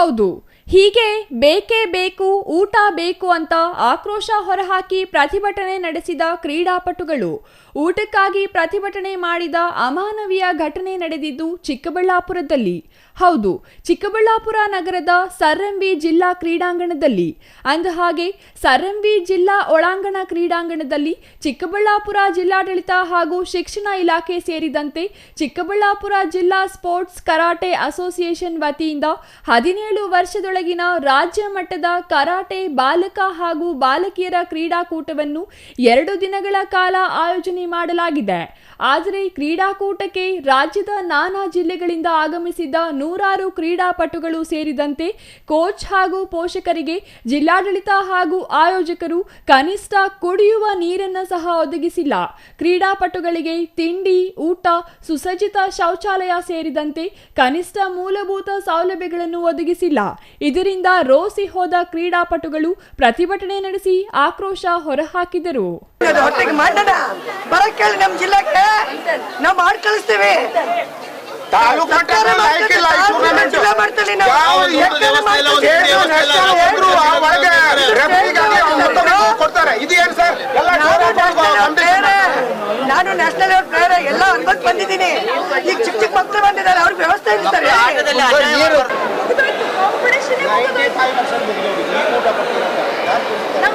ಹೌದು ಹೀಗೆ ಬೇಕೇ ಬೇಕು, ಊಟ ಬೇಕು ಅಂತ ಆಕ್ರೋಶ ಹೊರಹಾಕಿ ಪ್ರತಿಭಟನೆ ನಡೆಸಿದ ಕ್ರೀಡಾಪಟುಗಳು. ಊಟಕ್ಕಾಗಿ ಪ್ರತಿಭಟನೆ ಮಾಡಿದ ಅಮಾನವೀಯ ಘಟನೆ ನಡೆದಿದ್ದು ಚಿಕ್ಕಬಳ್ಳಾಪುರದಲ್ಲಿ. ಹೌದು, ಚಿಕ್ಕಬಳ್ಳಾಪುರ ನಗರದ ಸರ್ಎಂವಿ ಜಿಲ್ಲಾ ಕ್ರೀಡಾಂಗಣದಲ್ಲಿ. ಅಂದಹಾಗೆ ಸರ್ಎಂವಿ ಜಿಲ್ಲಾ ಒಳಾಂಗಣ ಕ್ರೀಡಾಂಗಣದಲ್ಲಿ ಚಿಕ್ಕಬಳ್ಳಾಪುರ ಜಿಲ್ಲಾಡಳಿತ ಹಾಗೂ ಶಿಕ್ಷಣ ಇಲಾಖೆ ಸೇರಿದಂತೆ ಚಿಕ್ಕಬಳ್ಳಾಪುರ ಜಿಲ್ಲಾ ಸ್ಪೋರ್ಟ್ಸ್ ಕರಾಟೆ ಅಸೋಸಿಯೇಷನ್ ವತಿಯಿಂದ ಹದಿನೇಳು ವರ್ಷದೊಳಗಿನ ರಾಜ್ಯ ಮಟ್ಟದ ಕರಾಟೆ ಬಾಲಕ ಹಾಗೂ ಬಾಲಕಿಯರ ಕ್ರೀಡಾಕೂಟವನ್ನು ಎರಡು ದಿನಗಳ ಕಾಲ ಆಯೋಜನೆ ಮಾಡಲಾಗಿದೆ. ಆದರೆ ಕ್ರೀಡಾಕೂಟಕ್ಕೆ ರಾಜ್ಯದ ನಾನಾ ಜಿಲ್ಲೆಗಳಿಂದ ಆಗಮಿಸಿದ್ದ ನೂರಾರು ಕ್ರೀಡಾಪಟುಗಳು ಸೇರಿದಂತೆ ಕೋಚ್ ಹಾಗೂ ಪೋಷಕರಿಗೆ ಜಿಲ್ಲಾಡಳಿತ ಹಾಗೂ ಆಯೋಜಕರು ಕನಿಷ್ಠ ಕುಡಿಯುವ ನೀರನ್ನು ಸಹ ಒದಗಿಸಿಲ್ಲ. ಕ್ರೀಡಾಪಟುಗಳಿಗೆ ತಿಂಡಿ, ಊಟ, ಸುಸಜ್ಜಿತ ಶೌಚಾಲಯ ಸೇರಿದಂತೆ ಕನಿಷ್ಠ ಮೂಲಭೂತ ಸೌಲಭ್ಯಗಳನ್ನು ಒದಗಿಸಿಲ್ಲ. ಇದರಿಂದ ರೋಸಿ ಹೋದ ಕ್ರೀಡಾಪಟುಗಳು ಪ್ರತಿಭಟನೆ ನಡೆಸಿ ಆಕ್ರೋಶ ಹೊರಹಾಕಿದರು. ನಾನು ನ್ಯಾಷನಲ್ ಲೆವೆಲ್ ಪ್ಲೇಯರ್ ಎಲ್ಲ ಅನ್ಬಂದ್ ಬಂದಿದ್ದೀನಿ. ಈಗ ಚಿಕ್ಕ ಚಿಕ್ಕ ಮಕ್ಕಳು ಬಂದಿದ್ದಾರೆ ಅವ್ರಿಗೆ ವ್ಯವಸ್ಥೆ na hindi tayo nagsalubog-lubog, hindi mo dapat pinagkakita. Nang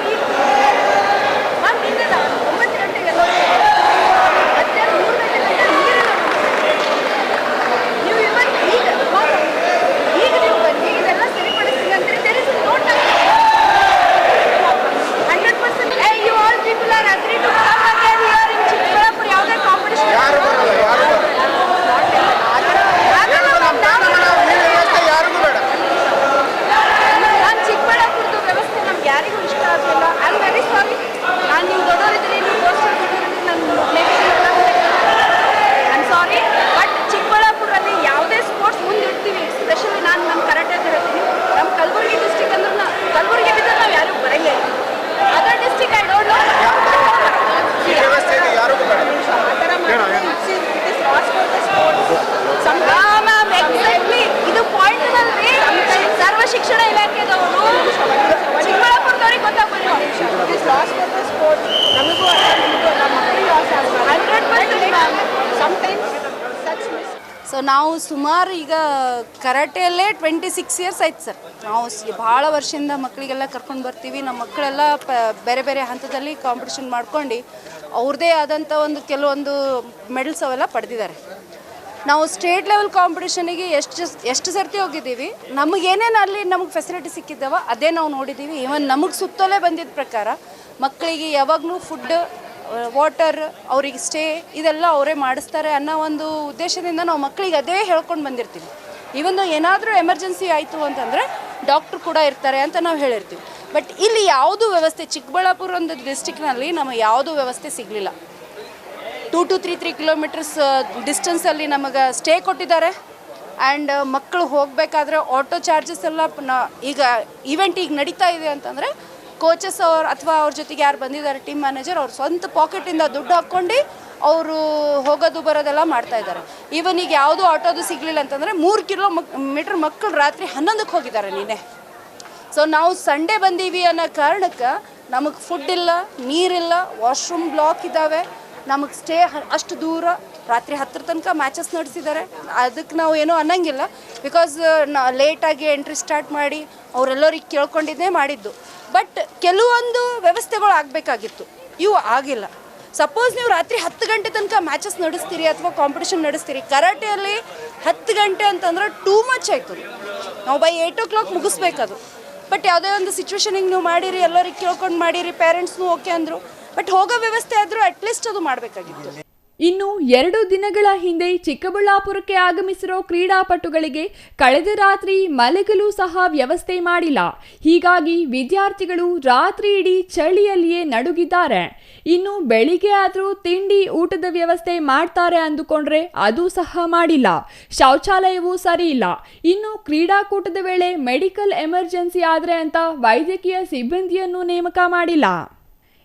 ನಾವು ಸುಮಾರು ಈಗ ಕರಾಟೆಯಲ್ಲೇ ಟ್ವೆಂಟಿ ಸಿಕ್ಸ್ ಇಯರ್ಸ್ ಆಯ್ತು ಸರ್. ನಾವು ಭಾಳ ವರ್ಷದಿಂದ ಮಕ್ಕಳಿಗೆಲ್ಲ ಕರ್ಕೊಂಡು ಬರ್ತೀವಿ. ನಮ್ಮ ಮಕ್ಕಳೆಲ್ಲ ಪ ಬೇರೆ ಬೇರೆ ಹಂತದಲ್ಲಿ ಕಾಂಪಿಟೇಷನ್ ಮಾಡ್ಕೊಂಡು ಅವ್ರದ್ದೇ ಆದಂಥ ಒಂದು ಕೆಲವೊಂದು ಮೆಡಲ್ಸ್ ಅವೆಲ್ಲ ಪಡೆದಿದ್ದಾರೆ. ನಾವು ಸ್ಟೇಟ್ ಲೆವೆಲ್ ಕಾಂಪಿಟೇಷನಿಗೆ ಎಷ್ಟು ಎಷ್ಟು ಸರ್ತಿ ಹೋಗಿದ್ದೀವಿ? ನಮಗೇನೇನು ಅಲ್ಲಿ ನಮಗೆ ಫೆಸಿಲಿಟಿ ಸಿಕ್ಕಿದ್ದಾವ, ಅದೇ ನಾವು ನೋಡಿದ್ದೀವಿ. ಈವನ್ ನಮಗೆ ಸುತ್ತಲೇ ಬಂದಿದ್ದ ಪ್ರಕಾರ ಮಕ್ಕಳಿಗೆ ಯಾವಾಗಲೂ ಫುಡ್ ವಾಟರ್ ಅವ್ರಿಗೆ ಸ್ಟೇ ಇದೆಲ್ಲ ಅವರೇ ಮಾಡಿಸ್ತಾರೆ ಅನ್ನೋ ಒಂದು ಉದ್ದೇಶದಿಂದ ನಾವು ಮಕ್ಕಳಿಗೆ ಅದೇ ಹೇಳ್ಕೊಂಡು ಬಂದಿರ್ತೀವಿ. ಇವನ್ ಏನಾದರೂ ಎಮರ್ಜೆನ್ಸಿ ಆಯಿತು ಅಂತಂದರೆ ಡಾಕ್ಟ್ರು ಕೂಡ ಇರ್ತಾರೆ ಅಂತ ನಾವು ಹೇಳಿರ್ತೀವಿ. ಬಟ್ ಇಲ್ಲಿ ಯಾವುದು ವ್ಯವಸ್ಥೆ, ಚಿಕ್ಕಬಳ್ಳಾಪುರ ಒಂದು ಡಿಸ್ಟಿಕ್ನಲ್ಲಿ ನಮಗೆ ಯಾವುದೂ ವ್ಯವಸ್ಥೆ ಸಿಗಲಿಲ್ಲ. Two to three three kilometres ಡಿಸ್ಟೆನ್ಸಲ್ಲಿ ನಮಗೆ ಸ್ಟೇ ಕೊಟ್ಟಿದ್ದಾರೆ. ಆ್ಯಂಡ್ ಮಕ್ಕಳು ಹೋಗಬೇಕಾದ್ರೆ ಆಟೋ ಚಾರ್ಜಸ್ ಎಲ್ಲ ಈಗ ಇವೆಂಟ್ ಈಗ ನಡೀತಾ ಇದೆ ಅಂತಂದರೆ ಕೋಚಸ್ ಅವ್ರು ಅಥವಾ ಅವ್ರ ಜೊತೆಗೆ ಯಾರು ಬಂದಿದ್ದಾರೆ ಟೀಮ್ ಮ್ಯಾನೇಜರ್ ಅವ್ರ ಸ್ವಂತ ಪಾಕೆಟಿಂದ ದುಡ್ಡು ಹಾಕ್ಕೊಂಡು ಅವರು ಹೋಗೋದು ಬರೋದೆಲ್ಲ ಮಾಡ್ತಾ ಇದ್ದಾರೆ. ಈವನ್ ಈಗ ಯಾವುದೂ ಆಟೋದು ಸಿಗಲಿಲ್ಲ ಅಂತಂದರೆ ಮೂರು ಕಿಲೋ ಮಕ್ ಮೀಟ್ರ್ ಮಕ್ಕಳು ರಾತ್ರಿ ಹನ್ನೊಂದಕ್ಕೆ ಹೋಗಿದ್ದಾರೆ ನೀನೆ ಸೊ ನಾವು ಸಂಡೇ ಬಂದೀವಿ ಅನ್ನೋ ಕಾರಣಕ್ಕೆ ನಮಗೆ ಫುಡ್ ಇಲ್ಲ ನೀರಿಲ್ಲ ವಾಶ್ರೂಮ್ ಬ್ಲಾಕ್ ಇದ್ದಾವೆ. ನಮಗೆ ಸ್ಟೇ ಅಷ್ಟು ದೂರ ರಾತ್ರಿ ಹತ್ತರ ತನಕ ಮ್ಯಾಚಸ್ ನಡೆಸಿದ್ದಾರೆ. ಅದಕ್ಕೆ ನಾವು ಏನೂ ಅನ್ನಂಗಿಲ್ಲ. ಬಿಕಾಸ್ ನಾ ಲೇಟಾಗಿ ಎಂಟ್ರಿ ಸ್ಟಾರ್ಟ್ ಮಾಡಿ ಅವರೆಲ್ಲರಿಗೆ ಕೇಳ್ಕೊಂಡಿದ್ದೇ ಮಾಡಿದ್ದು. ಬಟ್ ಕೆಲವೊಂದು ವ್ಯವಸ್ಥೆಗಳು ಆಗಬೇಕಾಗಿತ್ತು. ಇವು ಆಗಿಲ್ಲ. ಸಪೋಸ್ ನೀವು ರಾತ್ರಿ ಹತ್ತು ಗಂಟೆ ತನಕ ಮ್ಯಾಚಸ್ ನಡೆಸ್ತೀರಿ ಅಥವಾ ಕಾಂಪಿಟೇಷನ್ ನಡೆಸ್ತೀರಿ. ಕರಾಟೆಯಲ್ಲಿ ಹತ್ತು ಗಂಟೆ ಅಂತಂದ್ರೆ ಟೂ ಮಚ್ ಆಯ್ತು ನಾವು ಬೈ ಏಯ್ಟ್ ಓ ಕ್ಲಾಕ್ ಮುಗಿಸ್ಬೇಕದು. ಬಟ್ ಯಾವುದೇ ಒಂದು ಸಿಚುವೇಶನಿಗೆ ನೀವು ಮಾಡಿರಿ, ಎಲ್ಲರಿಗೆ ಕೇಳ್ಕೊಂಡು ಮಾಡಿರಿ ಪೇರೆಂಟ್ಸ್ನು ಓಕೆ ಅಂದರು. ಬಟ್ ಹೋಗೋ ವ್ಯವಸ್ಥೆ ಆದರೂ ಅಟ್ಲೀಸ್ಟ್ ಅದು ಮಾಡಬೇಕಾಗಿತ್ತು. ಇನ್ನು ಎರಡು ದಿನಗಳ ಹಿಂದೆ ಚಿಕ್ಕಬಳ್ಳಾಪುರಕ್ಕೆ ಆಗಮಿಸಿರೋ ಕ್ರೀಡಾಪಟುಗಳಿಗೆ ಕಳೆದ ರಾತ್ರಿ ಮಲಗಲು ಸಹ ವ್ಯವಸ್ಥೆ ಮಾಡಿಲ್ಲ. ಹೀಗಾಗಿ ವಿದ್ಯಾರ್ಥಿಗಳು ರಾತ್ರಿ ಇಡೀ ಚಳಿಯಲ್ಲಿಯೇ ನಡುಗಿದ್ದಾರೆ. ಇನ್ನು ಬೆಳಿಗ್ಗೆ ಆದರೂ ತಿಂಡಿ ಊಟದ ವ್ಯವಸ್ಥೆ ಮಾಡ್ತಾರೆ ಅಂದುಕೊಂಡ್ರೆ ಅದು ಸಹ ಮಾಡಿಲ್ಲ. ಶೌಚಾಲಯವೂ ಸರಿ ಇಲ್ಲ. ಇನ್ನು ಕ್ರೀಡಾಕೂಟದ ವೇಳೆ ಮೆಡಿಕಲ್ ಎಮರ್ಜೆನ್ಸಿ ಆದರೆ ಅಂತ ವೈದ್ಯಕೀಯ ಸಿಬ್ಬಂದಿಯನ್ನು ನೇಮಕ ಮಾಡಿಲ್ಲ.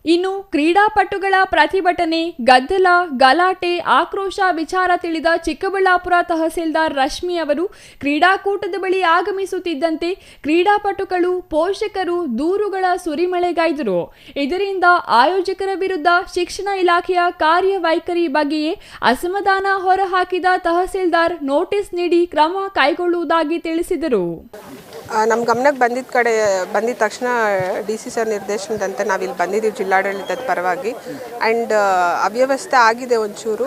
ಇನ್ನು ಕ್ರೀಡಾಪಟುಗಳ ಪ್ರತಿಭಟನೆ, ಗದ್ದಲ, ಗಲಾಟೆ, ಆಕ್ರೋಶ, ವಿಚಾರ ತಿಳಿದ ಚಿಕ್ಕಬಳ್ಳಾಪುರ ತಹಸೀಲ್ದಾರ್ ರಶ್ಮಿ ಅವರು ಕ್ರೀಡಾಕೂಟದ ಬಳಿ ಆಗಮಿಸುತ್ತಿದ್ದಂತೆ ಕ್ರೀಡಾಪಟುಗಳು, ಪೋಷಕರು ದೂರುಗಳ ಸುರಿಮಳೆಗೈದರು. ಇದರಿಂದ ಆಯೋಜಕರ ವಿರುದ್ಧ ಶಿಕ್ಷಣ ಇಲಾಖೆಯ ಕಾರ್ಯವೈಖರಿ ಬಗ್ಗೆಯೇ ಅಸಮಾಧಾನ ಹೊರಹಾಕಿದ ತಹಸೀಲ್ದಾರ್ ನೋಟಿಸ್ ನೀಡಿ ಕ್ರಮ ಕೈಗೊಳ್ಳುವುದಾಗಿ ತಿಳಿಸಿದರು. ನಮ್ಮ ಗಮನಕ್ಕೆ ಬಂದಿದ್ದ ಕಡೆ, ಬಂದಿದ ತಕ್ಷಣ ಡಿ ಸಿ ಸರ್ ನಿರ್ದೇಶನದಂತೆ ನಾವಿಲ್ಲಿ ಬಂದಿದ್ದೀವಿ ಜಿಲ್ಲಾಡಳಿತದ ಪರವಾಗಿ. ಆ್ಯಂಡ್ ಅವ್ಯವಸ್ಥೆ ಆಗಿದೆ ಒಂಚೂರು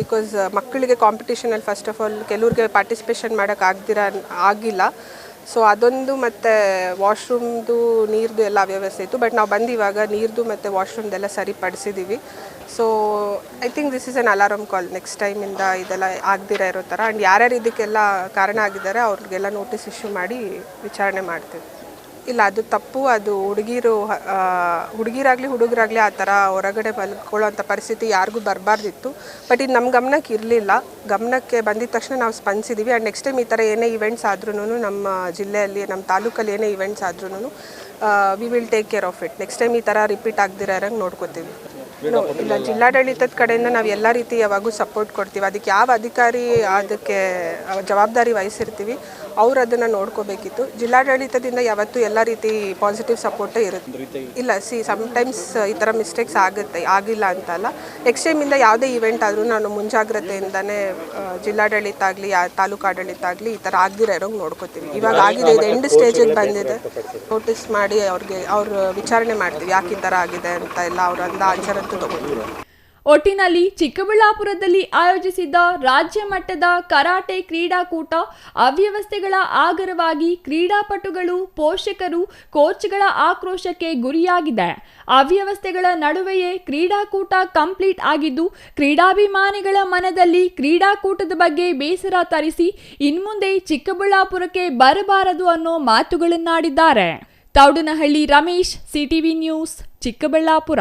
ಬಿಕಾಸ್ ಮಕ್ಕಳಿಗೆ ಕಾಂಪಿಟೇಷನಲ್ಲಿ ಫಸ್ಟ್ ಆಫ್ ಆಲ್ ಕೆಲವ್ರಿಗೆ ಪಾರ್ಟಿಸಿಪೇಷನ್ ಮಾಡೋಕ್ಕಾಗ್ದಿರ ಆಗಿಲ್ಲ. ಸೊ ಅದೊಂದು ಮತ್ತು ವಾಶ್ರೂಮ್ದು ನೀರ್ದು ಎಲ್ಲ ಅವ್ಯವಸ್ಥೆ ಇತ್ತು. ಬಟ್ ನಾವು ಬಂದು ಇವಾಗ ನೀರ್ದು ಮತ್ತು ವಾಶ್ರೂಮ್ದೆಲ್ಲ ಸರಿಪಡಿಸಿದ್ದೀವಿ so I think this is an alarm call next ಟೈಮಿಂದ ಇದೆಲ್ಲ ಆಗದಿರ ಇರೋ ಥರ ಆ್ಯಂಡ್ ಯಾರ್ಯಾರು ಇದಕ್ಕೆಲ್ಲ ಕಾರಣ ಆಗಿದ್ದಾರೆ, ಅವ್ರಿಗೆಲ್ಲ ನೋಟಿಸ್ ಇಶ್ಯೂ ಮಾಡಿ ವಿಚಾರಣೆ ಮಾಡ್ತೀವಿ. ಇಲ್ಲ ಅದು ತಪ್ಪು ಅದು ಹುಡುಗಿರು ಹುಡುಗಿರಾಗಲಿ ಹುಡುಗರಾಗಲಿ ಆ ಥರ ಹೊರಗಡೆ ಮಲ್ಕೊಳ್ಳೋಂಥ ಪರಿಸ್ಥಿತಿ ಯಾರಿಗೂ ಬರಬಾರ್ದಿತ್ತು. ಬಟ್ ಇದು ನಮ್ಮ ಗಮನಕ್ಕೆ ಇರಲಿಲ್ಲ. ಗಮನಕ್ಕೆ ಬಂದಿದ ತಕ್ಷಣ ನಾವು ಸ್ಪಂದಿಸಿದ್ದೀವಿ ಆ್ಯಂಡ್ ನೆಕ್ಸ್ಟ್ ಟೈಮ್ ಈ ಥರ ಏನೇ ಇವೆಂಟ್ಸ್ ಆದ್ರೂ ನಮ್ಮ ಜಿಲ್ಲೆಯಲ್ಲಿ ನಮ್ಮ ತಾಲೂಕಲ್ಲಿ ಏನೇ ಇವೆಂಟ್ಸ್ ಆದ್ರೂ we will take care of it next time ಈ ಥರ ರಿಪೀಟ್ ಆಗದಿರೋ ಇರಂಗೆ ನೋಡ್ಕೋತೀವಿ. ಇಲ್ಲ ಜಿಲ್ಲಾಡಳಿತದ ಕಡೆಯಿಂದ ನಾವು ಎಲ್ಲ ರೀತಿ ಯಾವಾಗೂ ಸಪೋರ್ಟ್ ಕೊಡ್ತೀವಿ. ಅದಕ್ಕೆ ಯಾವ ಅಧಿಕಾರಿ ಅದಕ್ಕೆ ಜವಾಬ್ದಾರಿ ವಹಿಸಿರ್ತೀವಿ. ಅವ್ರು ಅದನ್ನು ನೋಡ್ಕೋಬೇಕಿತ್ತು. ಜಿಲ್ಲಾಡಳಿತದಿಂದ ಯಾವತ್ತೂ ಎಲ್ಲ ರೀತಿ ಪಾಸಿಟಿವ್ ಸಪೋರ್ಟೇ ಇರುತ್ತೆ. ಇಲ್ಲ ಸಿ ಸಮ್ಟೈಮ್ಸ್ ಈ ಥರ ಮಿಸ್ಟೇಕ್ಸ್ ಆಗುತ್ತೆ, ಆಗಿಲ್ಲ ಅಂತಲ್ಲ ನೆಕ್ಸ್ಟ್ ಟೈಮಿಂದ ಯಾವುದೇ ಇವೆಂಟ್ ಆದರೂ ನಾನು ಮುಂಜಾಗ್ರತೆಯಿಂದನೇ ಜಿಲ್ಲಾಡಳಿತ ಆಗಲಿ ತಾಲೂಕು ಆಡಳಿತ ಆಗಲಿ ಈ ಥರ ಆಗದಿರೋ ಇರೋಂಗೆ ನೋಡ್ಕೋತೀವಿ ಇವಾಗ ಆಗಿದೆ, ಇದು ಎಂಡ್ ಸ್ಟೇಜಿಗೆ ಬಂದಿದೆ. ನೋಟಿಸ್ ಮಾಡಿ ಅವ್ರಿಗೆ, ಅವ್ರು ವಿಚಾರಣೆ ಮಾಡ್ತೀವಿ, ಯಾಕೆ ಈ ಥರ ಆಗಿದೆ ಅಂತ ಎಲ್ಲ ಅವ್ರ ಅಂದ ಆನ್ಸರ್ ಅಂತೂ ಒಟ್ಟಿನಲ್ಲಿ ಚಿಕ್ಕಬಳ್ಳಾಪುರದಲ್ಲಿ ಆಯೋಜಿಸಿದ್ದ ರಾಜ್ಯ ಮಟ್ಟದ ಕರಾಟೆ ಕ್ರೀಡಾಕೂಟ ಅವ್ಯವಸ್ಥೆಗಳ ಆಗರವಾಗಿ ಕ್ರೀಡಾಪಟುಗಳು, ಪೋಷಕರು, ಕೋಚ್ಗಳ ಆಕ್ರೋಶಕ್ಕೆ ಗುರಿಯಾಗಿದೆ. ಅವ್ಯವಸ್ಥೆಗಳ ನಡುವೆಯೇ ಕ್ರೀಡಾಕೂಟ ಕಂಪ್ಲೀಟ್ ಆಗಿದ್ದು, ಕ್ರೀಡಾಭಿಮಾನಿಗಳ ಮನದಲ್ಲಿ ಕ್ರೀಡಾಕೂಟದ ಬಗ್ಗೆ ಬೇಸರ ತರಿಸಿ ಇನ್ಮುಂದೆ ಚಿಕ್ಕಬಳ್ಳಾಪುರಕ್ಕೆ ಬರಬಾರದು ಅನ್ನೋ ಮಾತುಗಳನ್ನಾಡಿದ್ದಾರೆ. Thoudanahalli Ramesh, CTV news, Chikkaballapur.